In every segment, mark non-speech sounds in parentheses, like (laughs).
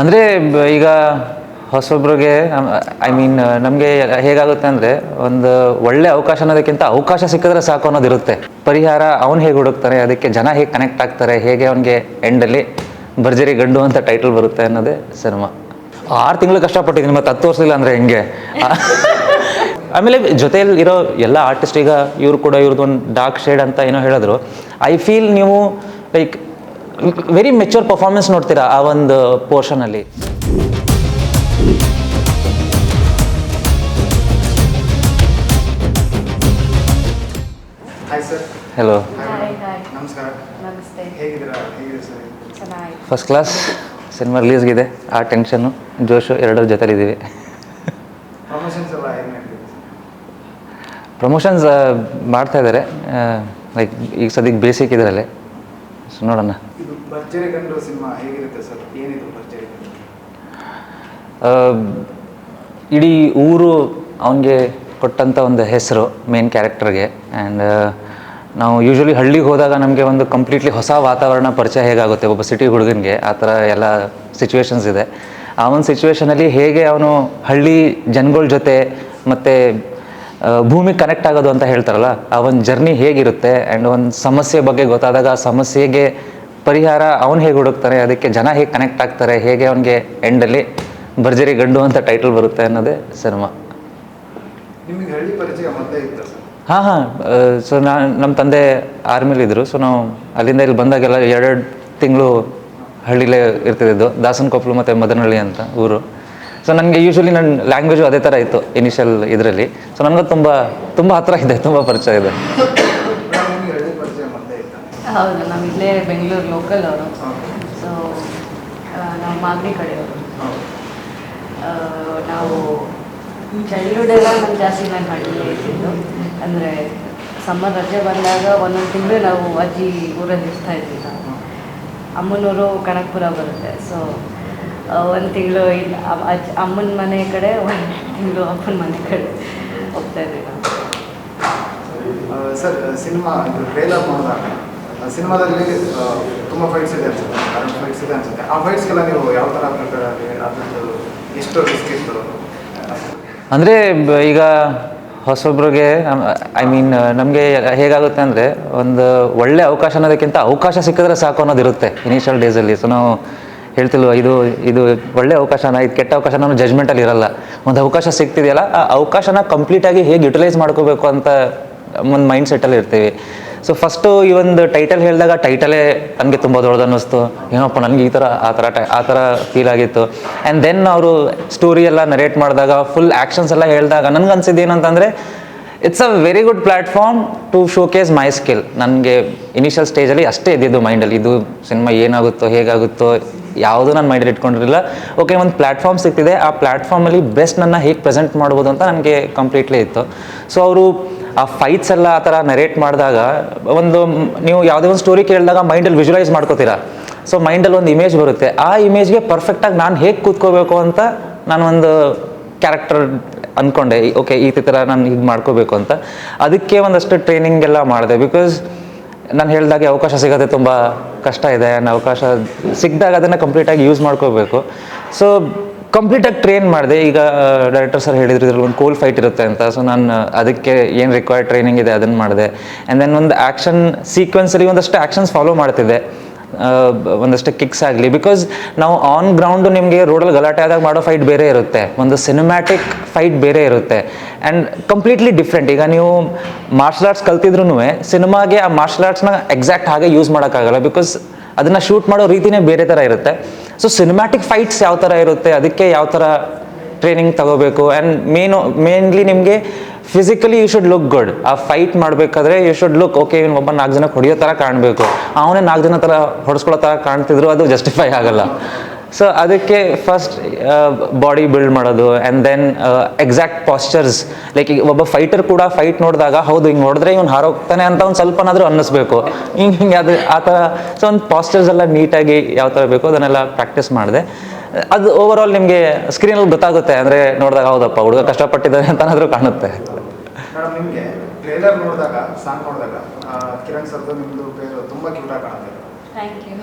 ಅಂದರೆ ಈಗ ಹೊಸೊಬ್ರಿಗೆ I mean ನಮಗೆ ಹೇಗಾಗುತ್ತೆ ಅಂದರೆ ಒಂದು ಒಳ್ಳೆ ಅವಕಾಶ ಅನ್ನೋದಕ್ಕಿಂತ ಅವಕಾಶ ಸಿಕ್ಕಿದ್ರೆ ಸಾಕು ಅನ್ನೋದಿರುತ್ತೆ. ಪರಿಹಾರ ಅವನು ಹೇಗೆ ಹುಡುಕ್ತಾನೆ ಅದಕ್ಕೆ ಜನ ಹೇಗೆ ಕನೆಕ್ಟ್ ಆಗ್ತಾರೆ, ಹೇಗೆ ಅವನಿಗೆ ಎಂಡಲ್ಲಿ ಭರ್ಜರಿ ಗಂಡು ಅಂತ ಟೈಟಲ್ ಬರುತ್ತೆ ಅನ್ನೋದೇ ಸಿನಿಮಾ ಆರು ತಿಂಗಳು ಕಷ್ಟಪಟ್ಟಿದ್ದೀನಿ, ಮತ್ತೆ ಹತ್ತು ವರ್ಷ ಇಲ್ಲ ಅಂದರೆ ಹೆಂಗೆ? (laughs) ಆಮೇಲೆ ಜೊತೆಯಲ್ಲಿ ಇರೋ ಎಲ್ಲ ಆರ್ಟಿಸ್ಟ್ ಈಗ ಇವರು ಕೂಡ ಇವ್ರದ್ದು ಒಂದು ಡಾರ್ಕ್ ಶೇಡ್ ಅಂತ ಏನೋ ಹೇಳಿದ್ರು. ಐ ಫೀಲ್ ನೀವು ಲೈಕ್ ವೆರಿ ಮೆಚೂರ್ ಪರ್ಫಾರ್ಮೆನ್ಸ್ ನೋಡ್ತೀರಾ ಆ ಒಂದು ಪೋರ್ಷನಲ್ಲಿ ಅಲ್ಲಿ? ಹಲೋ ಫಸ್ಟ್ ಕ್ಲಾಸ್ ಸಿನಿಮಾ ರಿಲೀಸ್ಗಿದೆ ಆ ಟೆನ್ಷನ್ನು ಜೋಶು ಎರಡರ ಜೊತೆಲಿದ್ದೀವಿ ಪ್ರಮೋಷನ್ಸ್ ಮಾಡ್ತಾ ಇದ್ದಾರೆ. ಲೈಕ್ ಈಗ ಸದ್ಯಕ್ಕೆ ಬೇಸಿಕ್ ಇದರಲ್ಲೇ. ಸೊ ನೋಡೋಣ. ಭರ್ಜರಿ ಸಿನಿಮಾ ಹೇಗಿರುತ್ತೆ ಸರ್? ಏನಿದು ಭರ್ಜರಿ ಇಡೀ ಊರು ಅವನಿಗೆ ಕೊಟ್ಟಂಥ ಒಂದು ಹೆಸರು ಮೇನ್ ಕ್ಯಾರೆಕ್ಟರ್ಗೆ ಆ್ಯಂಡ್ ನಾವು ಯೂಶ್ವಲಿ ಹಳ್ಳಿಗೆ ಹೋದಾಗ ನಮಗೆ ಒಂದು ಕಂಪ್ಲೀಟ್ಲಿ ಹೊಸ ವಾತಾವರಣ ಪರಿಚಯ ಹೇಗಾಗುತ್ತೆ ಒಬ್ಬ ಸಿಟಿ ಹುಡುಗನಿಗೆ, ಆ ಥರ ಎಲ್ಲ ಸಿಚುವೇಶನ್ಸ್ ಇದೆ. ಆ ಒಂದು ಸಿಚುವೇಶನಲ್ಲಿ ಹೇಗೆ ಅವನು ಹಳ್ಳಿ ಜನಗಳ ಜೊತೆ ಮತ್ತು ಭೂಮಿ ಕನೆಕ್ಟ್ ಆಗೋದು ಅಂತ ಹೇಳ್ತಾರಲ್ಲ, ಆ ಒಂದು ಜರ್ನಿ ಹೇಗಿರುತ್ತೆ? ಆ್ಯಂಡ್ ಒಂದು ಸಮಸ್ಯೆ ಬಗ್ಗೆ ಗೊತ್ತಾದಾಗ ಆ ಸಮಸ್ಯೆಗೆ ಪರಿಹಾರ ಅವನು ಹೇಗೆ ಹುಡುಕ್ತಾನೆ ಅದಕ್ಕೆ ಜನ ಹೇಗೆ ಕನೆಕ್ಟ್ ಆಗ್ತಾರೆ ಹೇಗೆ ಅವನಿಗೆ ಎಂಡಲ್ಲಿ ಭರ್ಜರಿ ಗಂಡು ಅಂತ ಟೈಟಲ್ ಬರುತ್ತೆ ಅನ್ನೋದೇ ಸಿನಿಮಾ ಹಾಂ ಹಾಂ ಸೊ ನಾನು ನಮ್ಮ ತಂದೆ ಆರ್ಮಿಲಿದ್ದರು ಸೊ ನಾವು ಅಲ್ಲಿಂದ ಇಲ್ಲಿ ಬಂದಾಗೆಲ್ಲ ಎರಡೆರಡು ತಿಂಗಳು ಹಳ್ಳಿಲೇ ಇರ್ತಿದ್ದು ದಾಸನ ಕೊಪ್ಪಲು ಮತ್ತು ಮದನಹಳ್ಳಿ ಅಂತ ಊರು. ಸೊ ನನಗೆ ಯೂಶ್ವಲಿ ನನ್ನ ಲ್ಯಾಂಗ್ವೇಜು ಅದೇ ಥರ ಇತ್ತು ಇನಿಷಿಯಲ್ ಇದರಲ್ಲಿ. ಸೊ ನನಗೆ ತುಂಬ ತುಂಬ ಹತ್ರ ಇದೆ ತುಂಬ ಪರಿಚಯ ಇದೆ ಮೇಡಮ್, ನಿಮಗೆ ಹಳ್ಳಿ ಪರಿಚಯ ಮೊದಲೇ ಇತ್ತು ಹೌದು ನಾವು ಇಲ್ಲೇ ಬೆಂಗಳೂರು ಲೋಕಲ್ ಅವರು. ಸೊ ನಾವು ಮಾಗಡಿ ಕಡೆಯವರು. ನಾವು ಚೈಲ್ಡ್ಹುಡ್ ಎಲ್ಲ ನಮ್ಮ ಜಾಸ್ತಿ ನಾನು ಹಳ್ಳಿಯೇ ಇದ್ದಿದ್ದು ಅಂದರೆ ಸಮ್ಮರ್ ರಜೆ ಬಂದಾಗ ಒಂದೊಂದು ತಿಂಗಳು ನಾವು ಅಜ್ಜಿ ಊರಲ್ಲಿ ಇರ್ತಾ ಇದ್ವಿ ನಾವು ಅಮ್ಮನೂರು ಕನಕಪುರ ಬರುತ್ತೆ. ಸೊ ಒಂದು ತಿಂಗಳು ಇಲ್ಲಿ ಅಜ್ಜಿ ಅಜ್ಜ ಅಮ್ಮನ ಮನೆ ಕಡೆ ಒಂದು ತಿಂಗಳು ಅಪ್ಪನ ಮನೆ ಕಡೆ ಹೋಗ್ತಾ ಇದ್ವಿ ನಾವು. ಸರ್ ಸಿನಿಮಾ ಟ್ರೇಲರ್ ನೋಡಿದಾಗ ಸಿನಿಮಾದಲ್ಲಿ ತುಂಬ ಫೈಟ್ಸ್ ಇದೆ ಅನ್ಸುತ್ತೆ ಕರೆಂಟ್ ಫೈಟ್ಸ್ ಇದೆ ಅನ್ಸುತ್ತೆ ಆ ಫೈಟ್ಸ್ಗೆಲ್ಲ ನೀವು ಯಾವ ಥರ ಪ್ರಿಪೇರ್ ಆಗಿ ಎಷ್ಟು ರಿಸ್ಕ್ ಇತ್ತು ಅಂದರೆ ಈಗ ಹೊಸೊಬ್ರಿಗೆ ಐ ಮೀನ್ ನಮಗೆ ಹೇಗಾಗುತ್ತೆ ಅಂದರೆ, ಒಂದು ಒಳ್ಳೆ ಅವಕಾಶ ಅನ್ನೋದಕ್ಕಿಂತ ಅವಕಾಶ ಸಿಕ್ಕಿದ್ರೆ ಸಾಕು ಅನ್ನೋದಿರುತ್ತೆ ಇನಿಷಿಯಲ್ ಡೇಸಲ್ಲಿ ಸೊ ನಾವು ಹೇಳ್ತಿಲ್ವ, ಇದು ಇದು ಒಳ್ಳೆ ಅವಕಾಶನ ಇದು ಕೆಟ್ಟ ಅವಕಾಶ ನಾನು ಜಜ್ಮೆಂಟಲ್ಲಿ ಇರಲ್ಲ. ಒಂದು ಅವಕಾಶ ಸಿಗ್ತಿದೆಯಲ್ಲ ಆ ಅವಕಾಶನ ಕಂಪ್ಲೀಟಾಗಿ ಹೇಗೆ ಯುಟಿಲೈಸ್ ಮಾಡ್ಕೋಬೇಕು ಅಂತ ಒಂದು ಮೈಂಡ್ ಸೆಟ್ಟಲ್ಲಿ ಇರ್ತೀವಿ. ಸೊ ಫಸ್ಟು ಈ ಒಂದು ಟೈಟಲ್ ಹೇಳಿದಾಗ ಟೈಟಲೇ ನನಗೆ ತುಂಬ ದೊಡ್ಡದು ಅನ್ನಿಸ್ತು. ಏನಪ್ಪ, ನನಗೆ ಈ ಥರ ಆ ಥರ ಟೈ ಆ ಥರ ಫೀಲ್ ಆಗಿತ್ತು. ಆ್ಯಂಡ್ ದೆನ್ ಅವರು ಸ್ಟೋರಿ ಎಲ್ಲ ನರೇಟ್ ಮಾಡಿದಾಗ ಫುಲ್ ಆ್ಯಕ್ಷನ್ಸ್ ಎಲ್ಲ ಹೇಳಿದಾಗ ನನಗೆ ಅನ್ಸಿದ್ದು ಏನಂತಂದರೆ it's a very good platform to showcase my skill ನನಗೆ ಇನಿಷಿಯಲ್ ಸ್ಟೇಜಲ್ಲಿ ಅಷ್ಟೇ ಇದ್ದಿದ್ದು ಮೈಂಡಲ್ಲಿ ಇದು ಸಿನಿಮಾ ಏನಾಗುತ್ತೋ, ಹೇಗಾಗುತ್ತೋ ಯಾವುದೂ ನಾನು ಮೈಂಡಲ್ಲಿ ಇಟ್ಕೊಂಡಿರಲಿಲ್ಲ. ಓಕೆ ಒಂದು ಪ್ಲ್ಯಾಟ್ಫಾರ್ಮ್ ಸಿಗ್ತಿದೆ ಆ ಪ್ಲ್ಯಾಟ್ಫಾರ್ಮಲ್ಲಿ ಬೆಸ್ಟ್ ನನ್ನ ಹೇಗೆ ಪ್ರೆಸೆಂಟ್ ಮಾಡ್ಬೋದು ಅಂತ ನನಗೆ ಕಂಪ್ಲೀಟ್ಲಿ ಇತ್ತು. ಸೊ ಅವರು ಆ ಫೈಟ್ಸ್ ಎಲ್ಲ ಆ ಥರ ನರೇಟ್ ಮಾಡಿದಾಗ, ಒಂದು ನೀವು ಯಾವುದೇ ಒಂದು ಸ್ಟೋರಿ ಕೇಳಿದಾಗ ಮೈಂಡಲ್ಲಿ ವಿಜುವಲೈಸ್ ಮಾಡ್ಕೋತೀರಾ? ಸೊ ಮೈಂಡಲ್ಲಿ ಒಂದು ಇಮೇಜ್ ಬರುತ್ತೆ. ಆ ಇಮೇಜ್ಗೆ ಪರ್ಫೆಕ್ಟಾಗಿ ನಾನು ಹೇಗೆ ಕೂತ್ಕೋಬೇಕು ಅಂತ ನಾನು ಒಂದು ಕ್ಯಾರೆಕ್ಟರ್ ಅಂದ್ಕೊಂಡೆ ಓಕೆ ಈ ಥರ ನಾನು ಇದು ಮಾಡ್ಕೋಬೇಕು ಅಂತ. ಅದಕ್ಕೆ ಒಂದಷ್ಟು ಟ್ರೈನಿಂಗ್ ಎಲ್ಲ ಮಾಡಿದೆ. ಬಿಕಾಸ್ ನಾನು ಹೇಳಿದಾಗೆ ಅವಕಾಶ ಸಿಗೋದೆ ತುಂಬ ಕಷ್ಟ ಇದೆ ಆ್ಯಂಡ್ ಅವಕಾಶ ಸಿಕ್ಕಿದಾಗ ಅದನ್ನು ಕಂಪ್ಲೀಟಾಗಿ ಯೂಸ್ ಮಾಡ್ಕೋಬೇಕು ಸೊ ಕಂಪ್ಲೀಟಾಗಿ ಟ್ರೈನ್ ಮಾಡಿದೆ. ಈಗ ಡೈರೆಕ್ಟರ್ ಸರ್ ಹೇಳಿದ್ರು, ಇದ್ರಲ್ಲಿ ಒಂದು ಕೋಲ್ ಫೈಟ್ ಇರುತ್ತೆ ಅಂತ. ಸೊ ನಾನು ಅದಕ್ಕೆ ಏನು ರಿಕ್ವೈರ್ಡ್ ಟ್ರೈನಿಂಗ್ ಇದೆ ಅದನ್ನು ಮಾಡಿದೆ. ಆ್ಯಂಡ್ ದೆನ್ ಒಂದು ಆ್ಯಕ್ಷನ್ ಸೀಕ್ವೆನ್ಸಲ್ಲಿ ಒಂದಷ್ಟು ಆ್ಯಕ್ಷನ್ಸ್ ಫಾಲೋ ಮಾಡ್ತಿದ್ದೆ. ಒಂದಷ್ಟು ಕಿಕ್ಸ್ ಆಗಲಿ. ಬಿಕಾಸ್ ನಾವು ಆನ್ ಗ್ರೌಂಡು ನಿಮಗೆ ರೋಡಲ್ಲಿ ಗಲಾಟೆ ಆದಾಗ ಮಾಡೋ ಫೈಟ್ ಬೇರೆ ಇರುತ್ತೆ. ಒಂದು ಸಿನಿಮ್ಯಾಟಿಕ್ ಫೈಟ್ ಬೇರೆ ಇರುತ್ತೆ. ಆ್ಯಂಡ್ ಕಂಪ್ಲೀಟ್ಲಿ ಡಿಫ್ರೆಂಟ್ ಈಗ ನೀವು ಮಾರ್ಷಲ್ ಆರ್ಟ್ಸ್ ಕಲ್ತಿದ್ರು ಸಿನಿಮಾಗೆ ಆ ಮಾರ್ಷಲ್ ಆರ್ಟ್ಸ್ನ ಎಕ್ಸಾಕ್ಟ್ ಹಾಗೆ ಯೂಸ್ ಮಾಡೋಕ್ಕಾಗಲ್ಲ. ಬಿಕಾಸ್ ಅದನ್ನು ಶೂಟ್ ಮಾಡೋ ರೀತಿನೇ ಬೇರೆ ಥರ ಇರುತ್ತೆ. ಸೊ ಸಿನಿಮ್ಯಾಟಿಕ್ ಫೈಟ್ಸ್ ಯಾವ ಥರ ಇರುತ್ತೆ, ಅದಕ್ಕೆ ಯಾವ ಥರ ಟ್ರೈನಿಂಗ್ ತಗೋಬೇಕು? ಆ್ಯಂಡ್ ಮೇನು ಮೇನ್ಲಿ ನಿಮಗೆ physically you should look good ಆ ಫೈಟ್ ಮಾಡಬೇಕಾದ್ರೆ ಯು ಶುಡ್ ಲುಕ್ ಓಕೆ ಇವನು ಒಬ್ಬ ನಾಲ್ಕು ಜನ ಹೊಡಿಯೋ ಥರ ಕಾಣಬೇಕು. ಅವನೇ ನಾಲ್ಕು ಜನ ಥರ ಹೊಡೆಸ್ಕೊಳ್ಳೋ ಥರ ಕಾಣ್ತಿದ್ರು, ಅದು ಜಸ್ಟಿಫೈ ಆಗಲ್ಲ. ಸೊ ಅದಕ್ಕೆ ಫಸ್ಟ್ ಬಾಡಿ ಬಿಲ್ಡ್ ಮಾಡೋದು and then exact postures like ಈಗ ಒಬ್ಬ ಫೈಟರ್ ಕೂಡ ಫೈಟ್ ನೋಡಿದಾಗ, ಹೌದು, ಹಿಂಗೆ ನೋಡಿದ್ರೆ ಇವ್ನು ಹಾರೋಗ್ತಾನೆ ಅಂತ ಒಂದು ಸ್ವಲ್ಪನಾದರೂ ಅನ್ನಿಸ್ಬೇಕು. ಹಿಂಗೆ ಹಿಂಗೆ, ಅದು ಆ ಥರ ಸೊ ಒಂದು ಪಾಸ್ಚರ್ಸ್ ಎಲ್ಲ ನೀಟಾಗಿ ಯಾವ ಥರ ಬೇಕು ಅದನ್ನೆಲ್ಲ ಪ್ರಾಕ್ಟೀಸ್ ಮಾಡಿದೆ. ಅದು ಓವರ್ ಆಲ್ ನಿಮಗೆ ಸ್ಕ್ರೀನಲ್ಲಿ ಗೊತ್ತಾಗುತ್ತೆ ಅಂದರೆ ನೋಡಿದಾಗ ಹೌದಪ್ಪ ಹುಡುಗ ಕಷ್ಟಪಟ್ಟಿದ್ದಾರೆ ಅಂತನಾದರೂ ಕಾಣುತ್ತೆ. ನಿಮಗೆ ಟ್ರೇಲರ್ ನೋಡಿದಾಗ ಸಾಂಗ್ ನೋಡಿದಾಗ ಕಿರಣ್ ಸರ್ದು ನಿಮ್ಮದು ಪೇರು ತುಂಬ ಕ್ಯೂಟಾಗಿ ಕಾಣುತ್ತೆ. ಥ್ಯಾಂಕ್ ಯು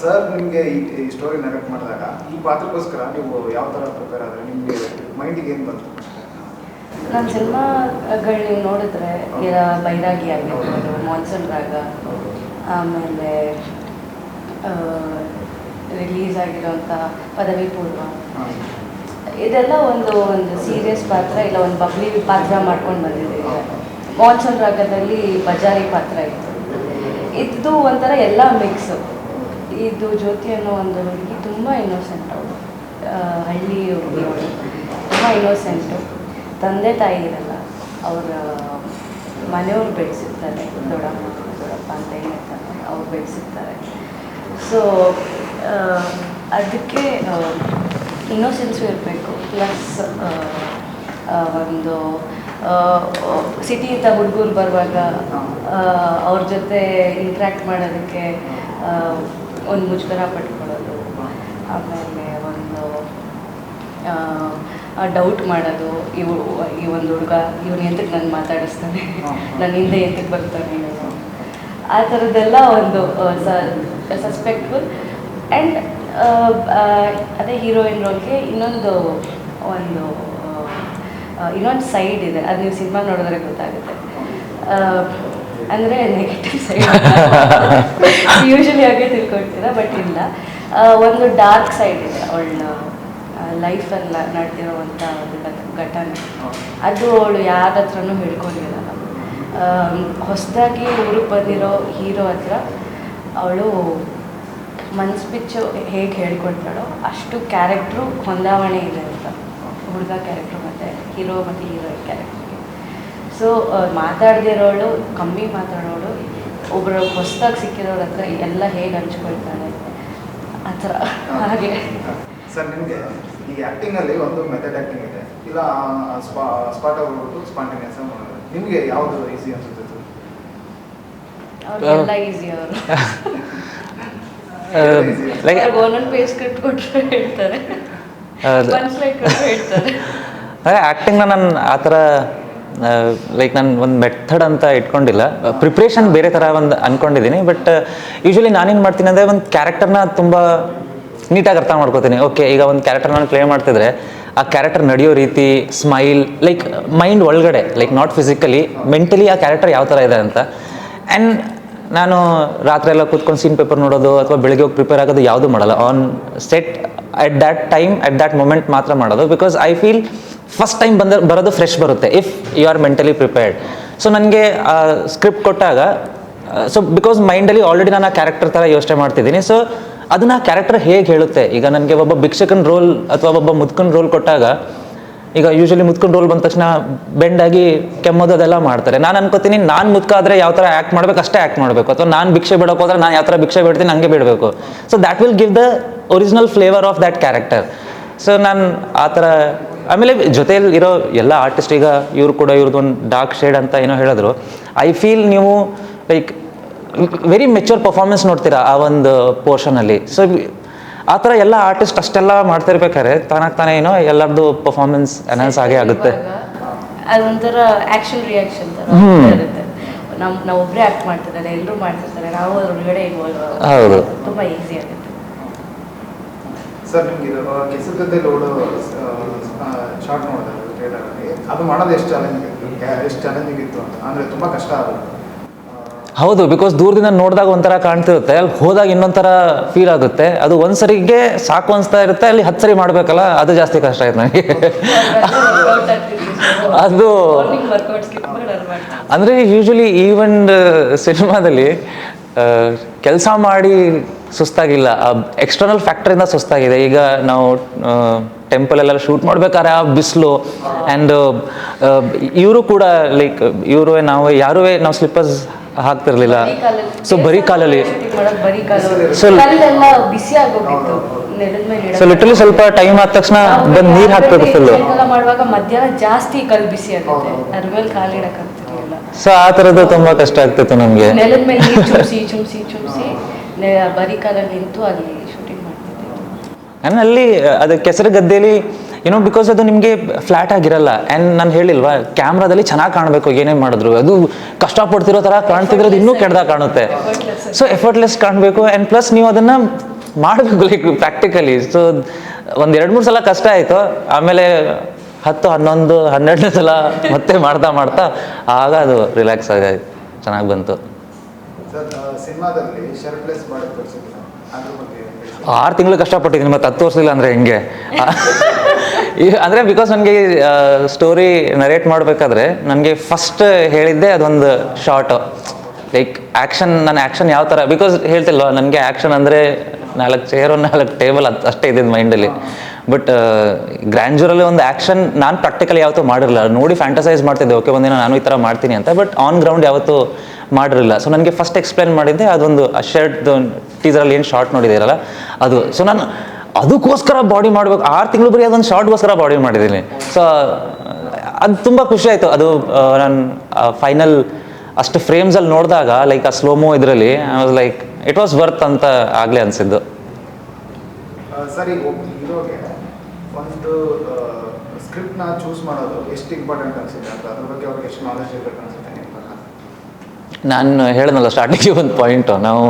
ಸರ್ ನಿಮಗೆ ಈ ಈ ಸ್ಟೋರಿ ನರೇಟ್ ಮಾಡಿದಾಗ ಈ ಪಾತ್ರಕ್ಕೋಸ್ಕರ ನೀವು ಯಾವ ಥರ ಪ್ರಿಪೇರ್ ಆದರೆ ನಿಮಗೆ ಮೈಂಡಿಗೆ ಏನು ಬಂತು? ನನ್ನ ಸಿನಿಮಾಗಳು ನೀವು ನೋಡಿದ್ರೆ ಈಗ ಬೈರಾಗಿ ಆಗಿರ್ಬೋದು ಮಾನ್ಸೂನ್ ರಾಗ ಆಮೇಲೆ ರಿಲೀಸ್ ಆಗಿರೋಂಥ ಪದವಿ ಪೂರ್ವ. ಇದೆಲ್ಲ ಒಂದು ಒಂದು ಸೀರಿಯಸ್ ಪಾತ್ರ ಇಲ್ಲ ಒಂದು ಬಬ್ಲಿ ಪಾತ್ರ ಮಾಡ್ಕೊಂಡು ಬಂದಿದ್ದೀವಿ. ಮಾನ್ಸೂನ್ ರಾಗದಲ್ಲಿ ಬಜಾರಿ ಪಾತ್ರ ಇತ್ತು. ಇದು ಒಂಥರ ಎಲ್ಲ ಮಿಕ್ಸು ಇದು ಜ್ಯೋತಿ ಅನ್ನೋ ಒಂದು ಹುಡುಗಿ ತುಂಬ ಇನ್ನೋಸೆಂಟ್ ಅವಳು. ಹಳ್ಳಿ ಹುಡುಗಿ ಅವಳು. ತುಂಬ ಇನ್ನೋಸೆಂಟು ತಂದೆ ತಾಯಿ ಇರಲ್ಲ. ಅವರ ಮನೆಯವ್ರು ಬೆಳೆಸಿರ್ತಾರೆ. ದೊಡ್ಡಮ್ಮ ದೊಡ್ಡಪ್ಪ ಅಂತ ಏನಿರ್ತಾರೆ ಅವ್ರು ಬೆಳೆಸಿರ್ತಾರೆ. ಸೊ ಅದಕ್ಕೆ ಇನ್ನೋಸೆನ್ಸು ಇರಬೇಕು ಪ್ಲಸ್ ಒಂದು ಸಿಟಿಯಿಂದ ಹುಡುಗರು ಬರುವಾಗ ಅವ್ರ ಜೊತೆ ಇಂಟ್ರ್ಯಾಕ್ಟ್ ಮಾಡೋದಕ್ಕೆ ಒಂದು ಮುಜುಗರ ಪಟ್ಕೊಳ್ಳೋದು, ಆಮೇಲೆ ಒಂದು ಡೌಟ್ ಮಾಡೋದು ಇವು ಈ ಒಂದು ಹುಡುಗ, ಇವನು ಎಂತಕ್ಕೆ ನಾನು ಮಾತಾಡಿಸ್ತಾನೆ ನನ್ನ ಹಿಂದೆ ಎಂತಕ್ಕೆ ಬರ್ತಾನೆ ಆ ಥರದ್ದೆಲ್ಲ ಒಂದು ಸಸ್ಪೆಕ್ಟ್ಫುಲ್ ಆ್ಯಂಡ್ ಅದೇ ಹೀರೋಯಿನ್ ರೋಲ್ಗೆ ಇನ್ನೊಂದು, ಒಂದು ಇನ್ನೊಂದು ಸೈಡ್ ಇದೆ. ಅದು ನೀವು ಸಿನಿಮಾ ನೋಡಿದ್ರೆ ಗೊತ್ತಾಗುತ್ತೆ. ಅಂದರೆ ನೆಗೆಟಿವ್ ಸೈಡ್ ಯೂಶಲಿ ಹಾಗೆ ತಿಳ್ಕೊಳ್ತೀರಾ ಬಟ್ ಇಲ್ಲ. ಒಂದು ಡಾರ್ಕ್ ಸೈಡ್ ಇದೆ ಅವಳ ಲೈಫಲ್ಲ ನಡೆದಿರೋವಂಥ ಒಂದು ಘಟ- ಘಟನೆ. ಅದು ಅವಳು ಯಾರ ಹತ್ರನೂ ಹೇಳ್ಕೊಂಡಿರಲ್ಲ ಹೊಸದಾಗಿ ಊರಿಗೆ ಬಂದಿರೋ ಹೀರೋ ಹತ್ರ ಅವಳು ಮನ್ಸು ಬಿಚ್ಚು ಹೇಗೆ ಹೇಳ್ಕೊಡ್ತಾಳೋ ಅಷ್ಟು ಕ್ಯಾರೆಕ್ಟ್ರು ಹೊಂದಾವಣೆ ಇದೆ ಅಂತ. ಹುಡುಗ ಕ್ಯಾರೆಕ್ಟ್ರು ಮತ್ತು ಹೀರೋ ಮತ್ತು ಹೀರೋಯಿನ್ ಕ್ಯಾರೆಕ್ಟ್ರಿಗೆ. ಸೊ ಮಾತಾಡದಿರೋಳು ಕಮ್ಮಿ ಮಾತಾಡೋಳು ಒಬ್ಬರು ಹೊಸದಾಗಿ ಸಿಕ್ಕಿರೋರ ಹತ್ರ ಎಲ್ಲ ಹೇಗೆ ಹಂಚ್ಕೊಳ್ತಾಳೆ? ಆ ಥರ ಹಾಗೆ. ಸರ್ ನಿಮಗೆ ಈಗ ಆ್ಯಕ್ಟಿಂಗಲ್ಲಿ ಒಂದು ಮೆಥಡ್ ಆ್ಯಕ್ಟಿಂಗ್ ಇದೆ. ಇಲ್ಲ ಸ್ಪಾ ಸ್ಪಾಟ್ ಹೋಗ್ಬಿಟ್ಟು ಸ್ಪಾಂಟೇನಿಯಸ್ ಮಾಡೋದು ನಿಮಗೆ ಯಾವುದು ಈಸಿ ಅನ್ಸುತ್ತೆ ಅವ್ರಿಗೆಲ್ಲ ಈಸಿ ಅವರು. (laughs) ಲೈಕ್ ಒಂದೊಂದು ಹೇಳ್ತಾರೆ. (laughs) ಅದೇ ಆ್ಯಕ್ಟಿಂಗ್ನ ನಾನು ಆ ಥರ ಲೈಕ್ ನಾನು ಒಂದು ಮೆಥಡ್ ಅಂತ ಇಟ್ಕೊಂಡಿಲ್ಲ. ಪ್ರಿಪ್ರೇಷನ್ ಬೇರೆ ಥರ ಒಂದು ಅಂದ್ಕೊಂಡಿದ್ದೀನಿ ಬಟ್ ಯೂಶ್ವಲಿ ನಾನೇನು ಮಾಡ್ತೀನಿ ಅಂದರೆ ಒಂದು ಕ್ಯಾರೆಕ್ಟರ್ನ ತುಂಬ ನೀಟಾಗಿ ಅರ್ಥ ಮಾಡ್ಕೋತೀನಿ. ಓಕೆ ಈಗ ಒಂದು ಕ್ಯಾರೆಕ್ಟರ್ ನಾನು ಪ್ಲೇ ಮಾಡ್ತಿದ್ರೆ ಆ ಕ್ಯಾರೆಕ್ಟರ್ ನಡೆಯೋ ರೀತಿ ಸ್ಮೈಲ್ ಲೈಕ್ ಮೈಂಡ್ ಒಳಗಡೆ ಲೈಕ್ ನಾಟ್ ಫಿಸಿಕಲಿ ಮೆಂಟಲಿ ಆ ಕ್ಯಾರೆಕ್ಟರ್ ಯಾವ ಥರ ಇದೆ ಅಂತ. ಆ್ಯಂಡ್ ನಾನು ರಾತ್ರಿ ಎಲ್ಲ ಕೂತ್ಕೊಂಡು ಸೀನ್ ಪೇಪರ್ ನೋಡೋದು ಅಥವಾ ಬೆಳಗ್ಗೆ ಹೋಗಿ ಪ್ರಿಪೇರ್ ಆಗೋದು ಯಾವುದು ಮಾಡಲ್ಲ. On set at that time at that moment ಮಾತ್ರ ಮಾಡೋದು. Because I feel first time ಬಂದ, ಬರೋದು ಫ್ರೆಶ್ ಬರುತ್ತೆ if you are mentally prepared so ನನಗೆ ಸ್ಕ್ರಿಪ್ಟ್ ಕೊಟ್ಟಾಗ ಸೊ ಬಿಕಾಸ್ ಮೈಂಡಲ್ಲಿ ಆಲ್ರೆಡಿ ನಾನು ಆ ಕ್ಯಾರೆಕ್ಟರ್ ಥರ ಯೋಚನೆ ಮಾಡ್ತಿದ್ದೀನಿ. ಸೊ ಅದನ್ನ ಕ್ಯಾರೆಕ್ಟರ್ ಹೇಗೆ ಹೇಳುತ್ತೆ? ಈಗ ನನಗೆ ಒಬ್ಬ ಭಿಕ್ಷಕನ ರೋಲ್ ಅಥವಾ ಒಬ್ಬ ಮುದುಕನ ರೋಲ್ ಕೊಟ್ಟಾಗ ಈಗ ಯೂಶಲಿ ಮುತ್ಕೊಂಡು ರೋಲ್ ಬಂದ ತಕ್ಷಣ ಬೆಂಡಾಗಿ ಕೆಮ್ಮೋದು ಅದೆಲ್ಲ ಮಾಡ್ತಾರೆ. ನಾನು ಅನ್ಕೋತೀನಿ, ನಾನು ಮುತ್ಕಾದ್ರೆ ಯಾವ ಥರ ಆ್ಯಕ್ಟ್ ಮಾಡ್ಬೇಕು, ಅಷ್ಟೇ ಆ್ಯಕ್ಟ್ ಮಾಡಬೇಕು. ಅಥವಾ ನಾನು ಭಿಕ್ಷೆ ಬಿಡೋಕೆ ಹೋದ್ರೆ ನಾನು ಯಾವ ಥರ ಭಿಕ್ಷೆ ಬಿಡ್ತೀನಿ ಹಂಗೆ ಬಿಡಬೇಕು. So that will give the original flavour of that character so ನಾನು ಆ ಥರ ಆಮೇಲೆ ಜೊತೆಯಲ್ಲಿ ಇರೋ ಎಲ್ಲ ಆರ್ಟಿಸ್ಟ್ ಈಗ ಇವ್ರು ಕೂಡ ಇವ್ರದ್ದು ಒಂದು ಡಾರ್ಕ್ ಶೇಡ್ ಅಂತ ಏನೋ ಹೇಳಿದ್ರು. ಐ ಫೀಲ್ ನೀವು ಲೈಕ್ ವೆರಿ ಮೆಚ್ಯೂರ್ ಪರ್ಫಾರ್ಮೆನ್ಸ್ ನೋಡ್ತೀರಾ ಆ ಒಂದು ಪೋರ್ಷನಲ್ಲಿ ಸೊ ಆ ಥರ ಎಲ್ಲ ಆರ್ಟಿಸ್ಟ್ ಅಷ್ಟೆಲ್ಲ ಮಾಡ್ತಿರ್ಬೇಕಾದ್ರೆ ತಾನಾಗ ತಾನೇ ಏನೋ ಎಲ್ಲರದ್ದು ಪರ್ಫಾರ್ಮೆನ್ಸ್ ಅನೌನ್ಸ್ ಆಗೇ ಆಗುತ್ತೆ. ಅದೊಂಥರ ಆ್ಯಕ್ಷನ್ ರಿಯಾಕ್ಷನ್ ಥರ ಇರುತ್ತೆ. ನಮ್ ನಾವು ಒಬ್ಬರೇ ಆ್ಯಕ್ಟ್ ಮಾಡ್ತಿದ್ದಾರೆ ಎಲ್ಲರೂ ಮಾಡ್ತಿರ್ತಾರೆ ನಾವು ಅದ್ರ ಒಳಗಡೆ ಇನ್ವಾಲ್ವ್ ಹೌದು. ತುಂಬ ಈಸಿ ಆಗುತ್ತೆ. ಸರ್ ನಿಮ್ಗೆ ಇದು ಲೋಡು ಶಾರ್ಟ್ ನೋಡಿದ್ರೆ ಟ್ರೇಲರಲ್ಲಿ ಅದು ಮಾಡೋದು ಎಷ್ಟು ಚಾಲೆಂಜಿಂಗ್ ಇತ್ತು ಎಷ್ಟು ಚಾಲೆಂಜಿಂಗ್ ಇತ್ತು ಅಂತ? ಅಂದರೆ ತುಂಬ ಕಷ್ಟ ಅದು ಹೌದು ಬಿಕಾಸ್ ದೂರದಿಂದ ನೋಡಿದಾಗ ಒಂಥರ ಕಾಣ್ತಿರುತ್ತೆ. ಅಲ್ಲಿ ಹೋದಾಗ ಇನ್ನೊಂಥರ ಫೀಲ್ ಆಗುತ್ತೆ. ಅದು ಒಂದು ಸರಿಗೆ ಸಾಕು ಅನಿಸ್ತಾ ಇರುತ್ತೆ ಅಲ್ಲಿ ಹತ್ತು ಸರಿ ಮಾಡಬೇಕಲ್ಲ ಅದು ಜಾಸ್ತಿ ಕಷ್ಟ ಆಯ್ತು ನನಗೆ (laughs) ಅದು ಅಂದರೆ ಯೂಶ್ವಲಿ ಈವನ್ ಸಿನಿಮಾದಲ್ಲಿ ಕೆಲಸ ಮಾಡಿ ಸುಸ್ತಾಗಿಲ್ಲ. ಎಕ್ಸ್ಟರ್ನಲ್ ಫ್ಯಾಕ್ಟ್ರಿಂದ ಸುಸ್ತಾಗಿದೆ. ಈಗ ನಾವು ಟೆಂಪಲ್ ಎಲ್ಲ ಶೂಟ್ ಮಾಡ್ಬೇಕಾದ್ರೆ ಆ ಬಿಸಿಲು ಆ್ಯಂಡ್ ಇವರು ಕೂಡ ಲೈಕ್ ಇವರು ನಾವು ಯಾರೂ ನಾವು ಸ್ಲಿಪ್ಪರ್ಸ್ ಹಾಕ್ತಿರ್ಲಿಲ್ಲ. ಸೊ ಬರೀ ಕಾಲಲ್ಲಿ ಮೇಲೆ ಸೊ ಲಿಟ್ರಲಿ ಸ್ವಲ್ಪ ಟೈಮ್ ಆದ ತಕ್ಷಣ ಬಂದು ನೀರು ಹಾಕ್ಬೇಕು ಫುಲ್ಲು ಮಾಡುವಾಗ ಮಧ್ಯಾಹ್ನ ಜಾಸ್ತಿ ಕಲ್ಲು ಬಿಸಿ ಆಗುತ್ತೆ. ಅದ್ರ ಮೇಲೆ ಕಾಲಿಡಕ್ಕಾಗ್ತಿರ್ಲಿಲ್ಲ ಸೊ ಆ ಥರದ್ದು ತುಂಬ ಕಷ್ಟ ಆಗ್ತಿತ್ತು ನಮಗೆ. ನೆಲದ ಮೇಲೆ ಚುಮ್ಸಿ ಚುಮ್ಸಿ ಚುಮ್ಸಿ ಬರೀ ಕಾಲಲ್ಲಿ ನಿಂತು ಅಲ್ಲಿ ಶೂಟಿಂಗ್ ಮಾಡ್ತಿದ್ದೆ. ನಾನು ಅಲ್ಲಿ ಅದು ಕೆಸರು ಗದ್ದೆಯಲ್ಲಿ ಏನೋ ಬಿಕಾಸ್ ಅದು ನಿಮಗೆ ಫ್ಲ್ಯಾಟ್ ಆಗಿರಲ್ಲ. ಆ್ಯಂಡ್ ನಾನು ಹೇಳಿಲ್ವಾ ಕ್ಯಾಮ್ರಾದಲ್ಲಿ ಚೆನ್ನಾಗಿ ಕಾಣಬೇಕು ಏನೇ ಮಾಡಿದ್ರು. ಅದು ಕಷ್ಟಪಡ್ತಿರೋ ಥರ ಕಾಣ್ತಿದ್ರೆ ಅದು ಇನ್ನೂ ಕೆಡ್ದಾಗ ಕಾಣುತ್ತೆ. ಸೊ ಎಫರ್ಟ್ಲೆಸ್ ಕಾಣಬೇಕು. ಆ್ಯಂಡ್ ಪ್ಲಸ್ ನೀವು ಅದನ್ನು ಮಾಡಬೇಕು ಲೈಕ್ ಪ್ರಾಕ್ಟಿಕಲಿ ಸೊ ಒಂದು ಎರಡು ಮೂರು ಸಲ ಕಷ್ಟ ಆಯಿತು. ಆಮೇಲೆ ಹತ್ತು ಹನ್ನೊಂದು ಹನ್ನೆರಡನೇ ಸಲ ಮತ್ತೆ ಮಾಡ್ತಾ ಮಾಡ್ತಾ ಆಗ ಅದು ರಿಲ್ಯಾಕ್ಸ್ ಆಗಿ ಚೆನ್ನಾಗಿ ಬಂತು? ಆರು ತಿಂಗಳು ಕಷ್ಟಪಟ್ಟಿದ್ದೀನಿ ಮತ್ತೆ ಹತ್ತು ವರ್ಷ ಇಲ್ಲ ಅಂದರೆ ಹೆಂಗೆ? ಅಂದರೆ ಬಿಕಾಸ್ ನನಗೆ ಸ್ಟೋರಿ ನರೇಟ್ ಮಾಡಬೇಕಾದ್ರೆ ನನಗೆ ಫಸ್ಟ್ ಹೇಳಿದ್ದೆ ಅದೊಂದು ಶಾರ್ಟ್ ಲೈಕ್ ಆ್ಯಕ್ಷನ್ ನನ್ನ ಆ್ಯಕ್ಷನ್ ಯಾವ ಥರ ಬಿಕಾಸ್ ಹೇಳ್ತಿಲ್ವ, ನನಗೆ ಆ್ಯಕ್ಷನ್ ಅಂದರೆ ನಾಲ್ಕು ಚೇರು ನಾಲ್ಕು ಟೇಬಲ್ ಅದು ಅಷ್ಟೇ ಇದ್ದಿದ್ದು ಮೈಂಡಲ್ಲಿ ಬಟ್ ಗ್ರ್ಯಾಂಜೂರಲ್ಲಿ ಒಂದು ಆ್ಯಕ್ಷನ್ ನಾನು ಪ್ರಾಕ್ಟಿಕಲ್ ಯಾವತ್ತೂ ಮಾಡಿರಲಿಲ್ಲ. ನೋಡಿ ಫ್ಯಾಂಟಸೈಸ್ ಮಾಡ್ತಿದ್ದೆ, ಓಕೆ, ಒಂದಿನ ನಾನು ಈ ಥರ ಮಾಡ್ತೀನಿ ಅಂತ. ಬಟ್ ಆನ್ ಗ್ರೌಂಡ್ ಯಾವತ್ತೂ ಮಾಡಿರಲಿಲ್ಲ. ಸೊ ನನಗೆ ಫಸ್ಟ್ ಎಕ್ಸ್ಪ್ಲೇನ್ ಮಾಡಿದ್ದೆ ಅದೊಂದು ಶರ್ಟ್ದು ಟೀಸರಲ್ಲಿ ಏನು ಶಾರ್ಟ್ ನೋಡಿದ್ದೀರಲ್ಲ ಅದು. ಸೊ ನಾನು ಅದಕ್ಕೋಸ್ಕರ ಬಾಡಿ ಮಾಡಬೇಕು. ಆರು ತಿಂಗಳು ಬರೀ ಅದೊಂದು ಶಾರ್ಟ್ಗೋಸ್ಕರ ಬಾಡಿ ಮಾಡಿದ್ದೀನಿ. ಸೊ ಅದು ತುಂಬ ಖುಷಿ ಆಯಿತು. ಅದು ನಾನು ಫೈನಲ್ ಅಷ್ಟು ಫ್ರೇಮ್ಸಲ್ಲಿ ನೋಡಿದಾಗ ಲೈಕ್ ಆ ಸ್ಲೋಮೋ ಇದರಲ್ಲಿ I was like it was worth ಅಂತ ಆಗಲೇ ಅನಿಸಿದ್ದು. ಸರಿ ಒಂದು ಸ್ಕ್ರಿಪ್ಟ್ನ ಚೂಸ್ ಮಾಡೋದು ಎಷ್ಟು ಇಂಪಾರ್ಟೆಂಟ್ ಅನ್ಸುತ್ತೆ ಅಂತ? ಅದ್ರ ಬಗ್ಗೆ ಅವ್ರಿಗೆ ಎಷ್ಟು ನಾಲೆಜ್ ಇರಬೇಕು ಅನಿಸುತ್ತೆ ನಾನು ಹೇಳಿದ್ನಲ್ಲ ಸ್ಟಾರ್ಟಿಂಗ್ ಒಂದು ಪಾಯಿಂಟು ನಾವು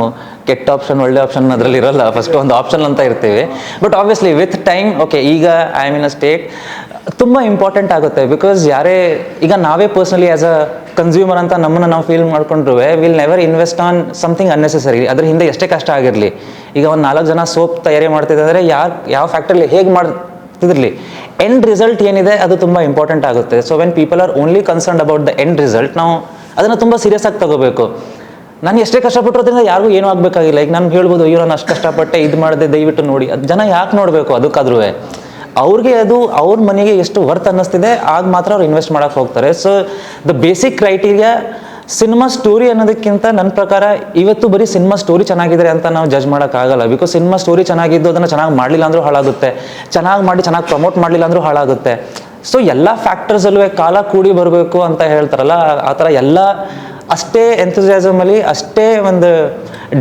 ಕೆಟ್ಟ ಆಪ್ಷನ್ ಒಳ್ಳೆ ಆಪ್ಷನ್ ಅದರಲ್ಲಿ ಇರಲ್ಲ. ಫಸ್ಟ್ ಒಂದು ಆಪ್ಷನ್ ಅಂತ ಇರ್ತೀವಿ. But obviously with time okay ಈಗ ಐ ಮೀನ್ ಅ ಸ್ಟೇಟ್ ತುಂಬ ಇಂಪಾರ್ಟೆಂಟ್ ಆಗುತ್ತೆ ಬಿಕಾಸ್ ಯಾರೇ, ಈಗ ನಾವೇ ಪರ್ಸ್ನಲಿ ಆ್ಯಸ್ ಅ ಕನ್ಸ್ಯೂಮರ್ ಅಂತ ನಮ್ಮನ್ನು ನಾವು ಫೀಲ್ ಮಾಡ್ಕೊಂಡ್ರು will never invest on something unnecessary ಅದ್ರ ಹಿಂದೆ ಎಷ್ಟೇ ಕಷ್ಟ ಆಗಿರಲಿ. ಈಗ ಒಂದು ನಾಲ್ಕು ಜನ ಸೋಪ್ ತಯಾರಿ ಮಾಡ್ತಿದ್ದಾರೆ, ಯಾರು, ಯಾವ ಫ್ಯಾಕ್ಟ್ರಿಲಿ ಹೇಗೆ ಮಾಡ್ತಿದ್ರಲಿ ಎಂಡ್ ರಿಸಲ್ಟ್ ಏನಿದೆ, ಅದು ತುಂಬ ಇಂಪಾರ್ಟೆಂಟ್ ಆಗುತ್ತೆ. So when people are only concern about the end result ನಾವು ಅದನ್ನು ತುಂಬ ಸೀರಿಯಸ್ ಆಗಿ ತಗೋಬೇಕು. ನಾನು ಎಷ್ಟೇ ಕಷ್ಟಪಟ್ಟಿರೋದ್ರಿಂದ ಯಾರಿಗೂ ಏನೂ ಆಗಬೇಕಾಗಿಲ್ಲ. ಈಗ ನಾನು ಹೇಳ್ಬೋದು, ಅಯ್ಯೋ, ನಾನು ಅಷ್ಟು ಕಷ್ಟಪಟ್ಟೆ, ಇದು ಮಾಡಿದೆ ದಯವಿಟ್ಟು ನೋಡಿ. ಅದು ಜನ ಯಾಕೆ ನೋಡಬೇಕು ಅದಕ್ಕಾದ್ರೂ? ಅವ್ರಿಗೆ ಅದು ಅವ್ರ ಮನೆಗೆ ಎಷ್ಟು ವರ್ತ್ ಅನ್ನಿಸ್ತಿದೆ, ಆಗ ಮಾತ್ರ ಅವ್ರು ಇನ್ವೆಸ್ಟ್ ಮಾಡೋಕೆ ಹೋಗ್ತಾರೆ. So the basic criteria cinema story ಅನ್ನೋದಕ್ಕಿಂತ ನನ್ನ ಪ್ರಕಾರ ಇವತ್ತು ಬರೀ ಸಿನಿಮಾ ಸ್ಟೋರಿ ಚೆನ್ನಾಗಿದ್ರೆ ಅಂತ ನಾವು ಜಜ್ ಮಾಡೋಕ್ಕಾಗಲ್ಲ ಬಿಕಾಸ್ ಸಿನಿಮಾ ಸ್ಟೋರಿ ಚೆನ್ನಾಗಿದ್ದು ಅದನ್ನು ಚೆನ್ನಾಗಿ ಮಾಡಲಿಲ್ಲ ಅಂದರೂ ಹಾಳಾಗುತ್ತೆ. ಚೆನ್ನಾಗಿ ಮಾಡಿ ಚೆನ್ನಾಗಿ ಪ್ರಮೋಟ್ ಮಾಡಲಿಲ್ಲ ಅಂದರೂ ಹಾಳಾಗುತ್ತೆ. ಸೊ ಎಲ್ಲ ಫ್ಯಾಕ್ಟರ್ಸಲ್ಲೂ ಕಾಲ ಕೂಡಿ ಬರಬೇಕು ಅಂತ ಹೇಳ್ತಾರಲ್ಲ, ಆ ಥರ ಎಲ್ಲ ಅಷ್ಟೇ ಎಂಥೂಸಿಯಾಸಮಲ್ಲಿ ಅಷ್ಟೇ ಒಂದು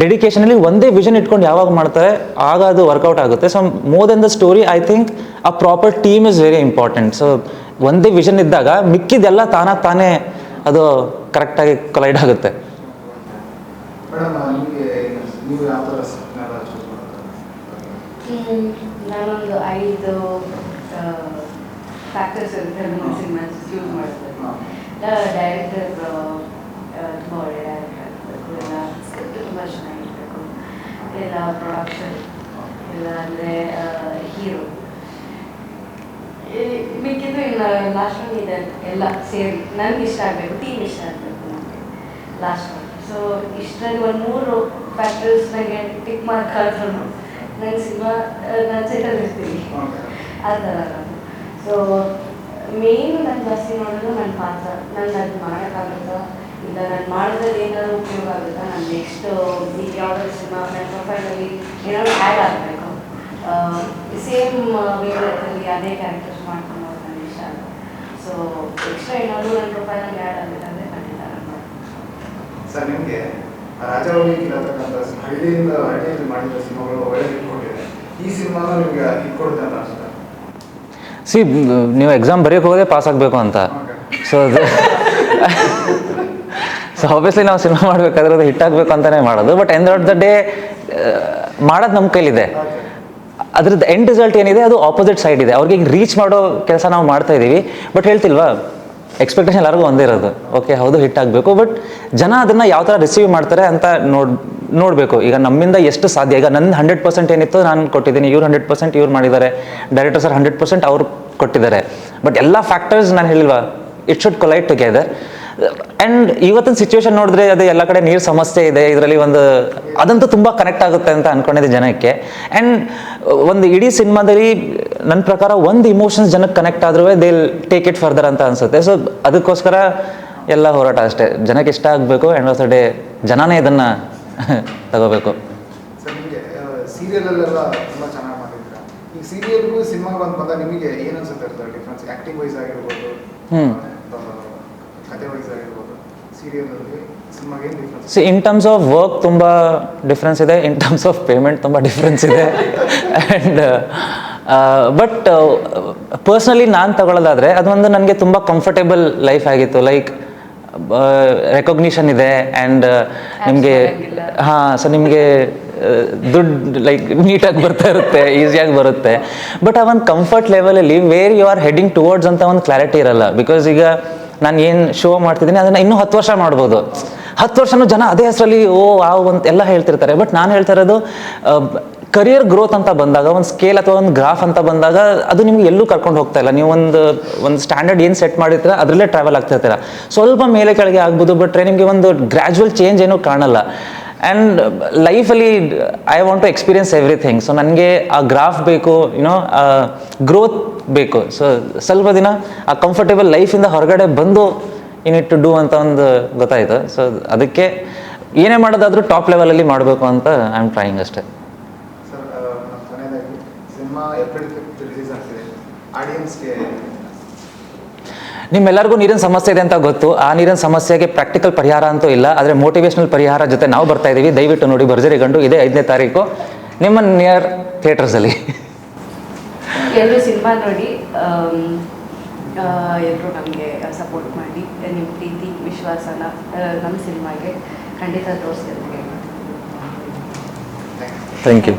ಡೆಡಿಕೇಶನಲ್ಲಿ ಒಂದೇ ವಿಷನ್ ಇಟ್ಕೊಂಡು ಯಾವಾಗ ಮಾಡ್ತಾರೆ ಆಗ ಅದು ವರ್ಕೌಟ್ ಆಗುತ್ತೆ. So more then the story I think a proper team is very important so ಒಂದೇ ವಿಷನ್ ಇದ್ದಾಗ ಮಿಕ್ಕಿದೆಲ್ಲ ತಾನಾಗಿ ತಾನೇ ಅದು ಕರೆಕ್ಟಾಗಿ ಕೊಲೈಡ್ ಆಗುತ್ತೆ. ನಾನೊಂದು ಐದು ಫ್ಯಾಕ್ಟರ್ಸ್ ಇರುತ್ತೆ ಸಿನಿಮಾ ಚೂಸ್ ಮಾಡ್ತಾರೆ. ಡೈರೆಕ್ಟರ್ ತುಂಬ ಒಳ್ಳೆ ಡೈರೆಕ್ಟರ್ ಆಗಬೇಕು ಇಲ್ಲ ಸ್ಕ್ರಿಪ್ಟ್ ತುಂಬ ಚೆನ್ನಾಗಿರಬೇಕು ಇಲ್ಲ ಪ್ರೊಡಕ್ಷನ್ ಇಲ್ಲ ಅಂದರೆ ಹೀರೋ ಮಿಕ್ಕಿದ್ದು ಇಲ್ಲ ಲಾಸ್ಟ್ ಒನ್ ಇದೆ ಎಲ್ಲ ಸೇರಿ. ನನಗೆ ಇಷ್ಟ ಆಗಬೇಕು ಟೀಮ್ ಇಷ್ಟ ಆಗಬೇಕು ನನಗೆ ಲಾಸ್ಟ್ ಒನ್ ಸೊ ಇಷ್ಟರಲ್ಲಿ ಒಂದು ಮೂರು ಫ್ಯಾಕ್ಟರ್ಸ್ ನನಗೆ ಟಿಕ್ ಮಾರ್ಕ್ ಆದ್ರೂ ನಂಗೆ ಸಿನಿಮಾ ನಾನು ಓಕೆ ಆ ಥರ ನಾನು. ಸೊ ಮೇನ್ ನಾನು ಜಾಸ್ತಿ ನೋಡೋದು ನನ್ನ ಪಾತ್ರ. ನನ್ನ ಅದು ಮಾಡೋಕ್ಕಾಗುತ್ತಾ ಇಲ್ಲ ನಾನು ಮಾಡಿದ್ರೆ ಏನಾದರೂ ಉಪಯೋಗ ಆಗುತ್ತಾ? ನಾನು ನೆಕ್ಸ್ಟ್ ಈಗ ಯಾವುದಾದ್ರು ಸಿನಿಮಾ ನನ್ನ ಪ್ರೊಫೈಲಲ್ಲಿ ಏನಾದರೂ ಆ್ಯಡ್ ಆಗಬೇಕು. ಸೇಮ್ ವೇಳಲ್ಲಿ ಅದೇ ಕ್ಯಾರೆಕ್ಟರ್ಸ್ ಮಾಡ್ಕೊಂಡು ಹೋಗೋದು ನನಗೆ ಇಷ್ಟ ಆಗ ಸೊ ಎಕ್ಸ್ಟ್ರಾ ಏನಾದರೂ ನನ್ನ ಪ್ರೊಫೈಲಲ್ಲಿ ಆ್ಯಡ್ ಆಗಬೇಕಂದ್ರೆ ಖಂಡಿತ ನಾನು ಮಾಡ್ತೀನಿ. ಸರ್ ನಿಮಗೆ ಇರತಕ್ಕಂಥ ಹಳ್ಳಿಯಿಂದ ಹಳ್ಳಿಯಲ್ಲಿ ಮಾಡಿದ ಸಿನಿಮಾಗಳು ಒಳ್ಳೆ ಇಟ್ಕೊಂಡಿದೆ ಈ ಸಿನಿಮಾನ ನಿಮಗೆ ಇಟ್ಕೊಡುತ್ತೆ ಅಂತ ಅನ್ಸುತ್ತೆ. ಸಿ ನೀವು ಎಕ್ಸಾಮ್ ಬರೆಯೋಕೆ ಹೋಗೋದೇ ಪಾಸ್ ಆಗಬೇಕು ಅಂತ. ಸೊ ಅದು (laughs) ಸೊ ಆಬ್ವಿಯಸ್ಲಿ ನಾವು ಸಿನಿಮಾ ಮಾಡಬೇಕಾದ್ರೆ ಅದು ಹಿಟ್ ಆಗಬೇಕು ಅಂತಲೇ ಮಾಡೋದು but end of the day ಮಾಡೋದು ನಮ್ಮ ಕೈಲಿದೆ. ಅದ್ರದ್ದು ಎಂಡ್ ರಿಸಲ್ಟ್ ಏನಿದೆ, ಅದು ಆಪೋಸಿಟ್ ಸೈಡ್ ಇದೆ. ಅವ್ರಿಗೆ ರೀಚ್ ಮಾಡೋ ಕೆಲಸ ನಾವು ಮಾಡ್ತಾ ಇದ್ದೀವಿ ಬಟ್ ಹೇಳ್ತಿಲ್ವಾ ಎಕ್ಸ್ಪೆಕ್ಟೇಷನ್ ಎಲ್ಲರಿಗೂ ಒಂದೇ ಇರೋದು. ಓಕೆ ಹೌದು ಹಿಟ್ ಆಗಬೇಕು ಬಟ್ ಜನ ಅದನ್ನು ಯಾವ ಥರ ರಿಸೀವ್ ಮಾಡ್ತಾರೆ ಅಂತ ನೋಡ್, ನೋಡಬೇಕು. ಈಗ ನಮ್ಮಿಂದ ಎಷ್ಟು ಸಾಧ್ಯ? ಈಗ ನನ್ನ ಹಂಡ್ರೆಡ್ ಪರ್ಸೆಂಟ್ ಏನಿತ್ತು ನಾನು ಕೊಟ್ಟಿದ್ದೀನಿ, ಇವ್ರು ಹಂಡ್ರೆಡ್ ಪರ್ಸೆಂಟ್ ಇವ್ರು ಮಾಡಿದ್ದಾರೆ. ಡೈರೆಕ್ಟರ್ ಸರ್ ಹಂಡ್ರೆಡ್ ಪರ್ಸೆಂಟ್ ಅವ್ರು ಕೊಟ್ಟಿದ್ದಾರೆ. ಬಟ್ ಎಲ್ಲ ಫ್ಯಾಕ್ಟರ್ಸ್ ನಾನು ಹೇಳಿಲ್ವಾ? It should collide together and ಇವತ್ತಿನ ಸಿಚುವೇಶನ್ ನೋಡಿದ್ರೆ ಅದು ಎಲ್ಲ ಕಡೆ ನೀರು ಸಮಸ್ಯೆ ಇದೆ. ಇದರಲ್ಲಿ ಒಂದು ಅದಂತೂ ತುಂಬ ಕನೆಕ್ಟ್ ಆಗುತ್ತೆ ಅಂತ ಅನ್ಕೊಂಡಿದೆ ಜನಕ್ಕೆ. ಆ್ಯಂಡ್ ಒಂದು ಇಡೀ ಸಿನಿಮಾದಲ್ಲಿ ನನ್ನ ಪ್ರಕಾರ ಒಂದು ಇಮೋಷನ್ಸ್ ಜನಕ್ಕೆ ಕನೆಕ್ಟ್ ಆದ್ರೂ ದೇ ಟೇಕ್ ಇಟ್ ಫರ್ದರ್ ಅಂತ ಅನ್ಸುತ್ತೆ. ಸೊ ಅದಕ್ಕೋಸ್ಕರ ಎಲ್ಲ ಹೋರಾಟ ಅಷ್ಟೇ. ಜನಕ್ಕೆ ಇಷ್ಟ ಆಗಬೇಕು ಆ್ಯಂಡ್ ಆಫ್ ದ ಡೇ ಜನನೇ ಇದನ್ನು (laughs) ತಗೋಬೇಕು. ಸರ್ ಕತೆ ವೈಸ್ ಆಗಿರ್ಬೋದು ಸೀರಿಯಲಲ್ಲಿ ಸಿನಿಮಾಗೆ ಏನು difference see in terms of work ತುಂಬ ಡಿಫ್ರೆನ್ಸ್ ಇದೆ ಇನ್ ಟರ್ಮ್ಸ್ ಆಫ್ ಪೇಮೆಂಟ್ ತುಂಬ ಡಿಫ್ರೆನ್ಸ್ ಇದೆ. ಆ್ಯಂಡ್ ಬಟ್ ಪರ್ಸ್ನಲಿ ನಾನು ತಗೊಳ್ಳೋದಾದರೆ ಅದೊಂದು ನನಗೆ ತುಂಬ ಕಂಫರ್ಟೇಬಲ್ ಲೈಫ್ ಆಗಿತ್ತು. ಲೈಕ್ ರೆಕಗ್ನಿಷನ್ ಇದೆ ಆ್ಯಂಡ್ ನಿಮಗೆ. ಹಾಂ ಸೊ ನಿಮಗೆ ದುಡ್ಡು ಲೈಕ್ ನೀಟಾಗಿ ಬರ್ತಾ ಇರುತ್ತೆ ಈಸಿಯಾಗಿ ಬರುತ್ತೆ. ಬಟ್ ಆ ಒಂದು ಕಂಫರ್ಟ್ ಲೆವೆಲಲ್ಲಿ where you are heading towards ಅಂತ ಒಂದು ಕ್ಲಾರಿಟಿ ಇರಲ್ಲ. ಬಿಕಾಸ್ ಈಗ ನಾನು ಏನು ಶೋ ಮಾಡ್ತಿದ್ದೀನಿ, ಅದನ್ನು ಇನ್ನೂ ಹತ್ತು ವರ್ಷ ಮಾಡ್ಬೋದು. ಹತ್ತು ವರ್ಷನೂ ಜನ ಅದೇ ಹೆಸರಲ್ಲಿ, ಓ ಆ ಅಂತ ಎಲ್ಲ ಹೇಳ್ತಿರ್ತಾರೆ. ಬಟ್ ನಾನು ಹೇಳ್ತಾ ಇರೋದು ಕರಿಯರ್ ಗ್ರೋತ್ ಅಂತ ಬಂದಾಗ, ಒಂದು ಸ್ಕೇಲ್ ಅಥವಾ ಒಂದು ಗ್ರಾಫ್ ಅಂತ ಬಂದಾಗ, ಅದು ನಿಮ್ಗೆ ಎಲ್ಲೂ ಕರ್ಕೊಂಡು ಹೋಗ್ತಾ ಇಲ್ಲ. ನೀವು ಒಂದು ಒಂದು ಸ್ಟ್ಯಾಂಡರ್ಡ್ ಏನು ಸೆಟ್ ಮಾಡಿರ್ತೀರ, ಅದರಲ್ಲೇ ಟ್ರಾವೆಲ್ ಆಗ್ತಿರ್ತೀರ. ಸ್ವಲ್ಪ ಮೇಲೆ ಕೆಳಗೆ ಆಗ್ಬೋದು ಬಟ್ ನಿಮಗೆ ಒಂದು ಗ್ರ್ಯಾಜುವಲ್ ಚೇಂಜ್ ಏನೂ ಕಾಣಲ್ಲ. ಆ್ಯಂಡ್ ಲೈಫಲ್ಲಿ I want to experience everything so ನನಗೆ ಆ ಗ್ರಾಫ್ ಬೇಕು ಯುನೋ ಗ್ರೋತ್ ಬೇಕು. ಸೊ ಸ್ವಲ್ಪ ದಿನ ಆ ಕಂಫರ್ಟೇಬಲ್ ಲೈಫಿಂದ ಹೊರಗಡೆ ಬಂದು ಯೂನಿಟ್ ಟು ಡೂ ಅಂತ ಒಂದು ಗೊತ್ತಾಯಿತು. ಸೊ ಅದಕ್ಕೆ ಏನೇ ಮಾಡೋದಾದರೂ ಟಾಪ್ ಲೆವೆಲಲ್ಲಿ ಮಾಡಬೇಕು ಅಂತ ಐ ಆಮ್ ಟ್ರೈಯಿಂಗ್ ಅಷ್ಟೇ ಆಡಿಯನ್ಸ್ಗೆ ನಿಮ್ಮೆಲ್ಲರಿಗೂ ನೀರಿನ ಸಮಸ್ಯೆ ಇದೆ ಅಂತ ಗೊತ್ತು. ಆ ನೀರಿನ ಸಮಸ್ಯೆಗೆ ಪ್ರಾಕ್ಟಿಕಲ್ ಪರಿಹಾರ ಅಂತೂ ಇಲ್ಲ. ಆದರೆ ಮೋಟಿವೇಶನಲ್ ಪರಿಹಾರ ಜೊತೆ ನಾವು ಬರ್ತಾ ಇದ್ದೀವಿ ದಯವಿಟ್ಟು ನೋಡಿ ಭರ್ಜರಿ ಗಂಡು ಇದೇ ಐದನೇ ತಾರೀಕು ನಿಮ್ಮ ನಿಯರ್ ಥಿಯೇಟರ್ಸಲ್ಲಿ ಎಲ್ಲರೂ ಸಿನಿಮಾ ನೋಡಿ ಎಲ್ಲರೂ ನಮಗೆ ಸಪೋರ್ಟ್ ಮಾಡಿ ನಿಮ್ಮ ಪ್ರೀತಿ ವಿಶ್ವಾಸನ ನಮ್ಮ ಸಿನಿಮಾಗೆ ಖಂಡಿತ ತೋರಿಸ್ತಿರ್ತೀವಿ ಥ್ಯಾಂಕ್ ಯು